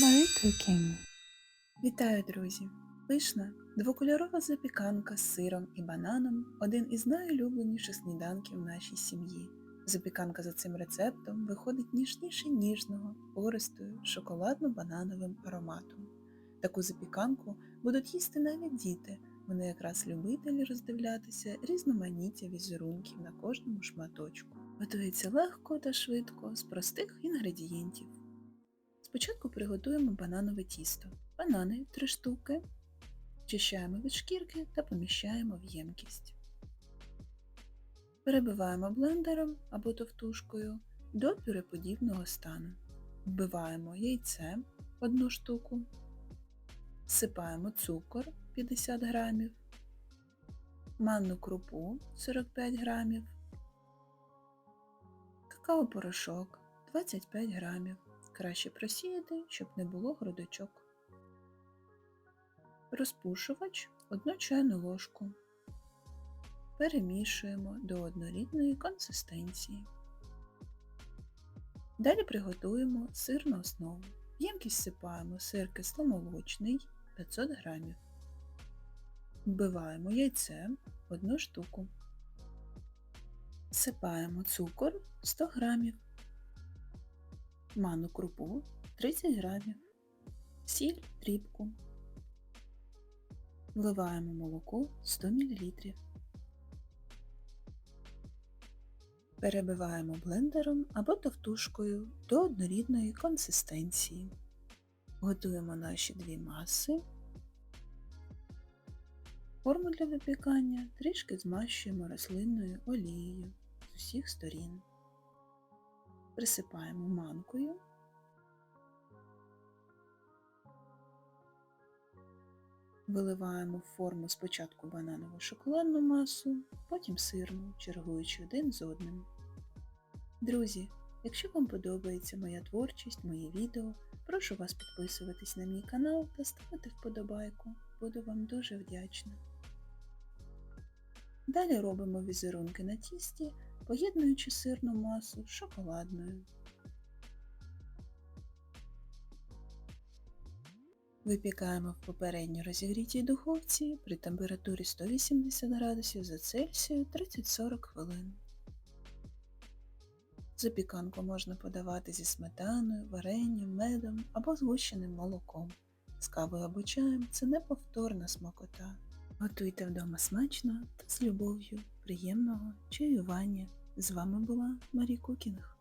Marie Cooking. Вітаю, друзі! Пишна, двокольорова запіканка з сиром і бананом один із найулюбленіших сніданків нашій сім'ї. Запіканка за цим рецептом виходить ніжніше ніжного, пористою, шоколадно-банановим ароматом. Таку запіканку будуть їсти навіть діти. Вони якраз любителі роздивлятися різноманіття візерунків на кожному шматочку. Готується легко та швидко з простих інгредієнтів. Спочатку приготуємо бананове тісто. Банани 3 штуки. Очищаємо від шкірки та поміщаємо в ємкість. Перебиваємо блендером або товтушкою до пюреподібного стану. Вбиваємо яйце 1 штуку, всипаємо цукор 50 грамів, манну крупу 45 грамів, какао-порошок 25 грамів. Краще просіяти, щоб не було грудочок. Розпушувач 1 чайну ложку. Перемішуємо до однорідної консистенції. Далі приготуємо сирну основу. В ємкість всипаємо сир кисломолочний 500 грамів. Вбиваємо яйце 1 штуку. Всипаємо цукор 100 грамів манну крупу 30 грамів, сіль дрібку. Вливаємо молоко 100 мл. Перебиваємо блендером або товтушкою до однорідної консистенції. Готуємо наші дві маси. Форму для випікання трішки змащуємо рослинною олією з усіх сторін присипаємо манкою. Виливаємо в форму спочатку бананову шоколадну масу, потім сирну, чергуючи один з одним. Друзі, якщо вам подобається моя творчість, мої відео, прошу вас підписуватись на мій канал та ставити вподобайку. Буду вам дуже вдячна. Далі робимо візерунки на тісті поєднуючи сирну масу з шоколадною. Випікаємо в попередньо розігрітій духовці при температурі 180 градусів за Цельсію 30-40 хвилин. Запіканку можна подавати зі сметаною, варенням, медом або згущеним молоком. З кавою або чаєм це неповторна смакота. Готуйте вдома смачно та з любов'ю. Приємного чаювання! З вами була Марі Кукінг.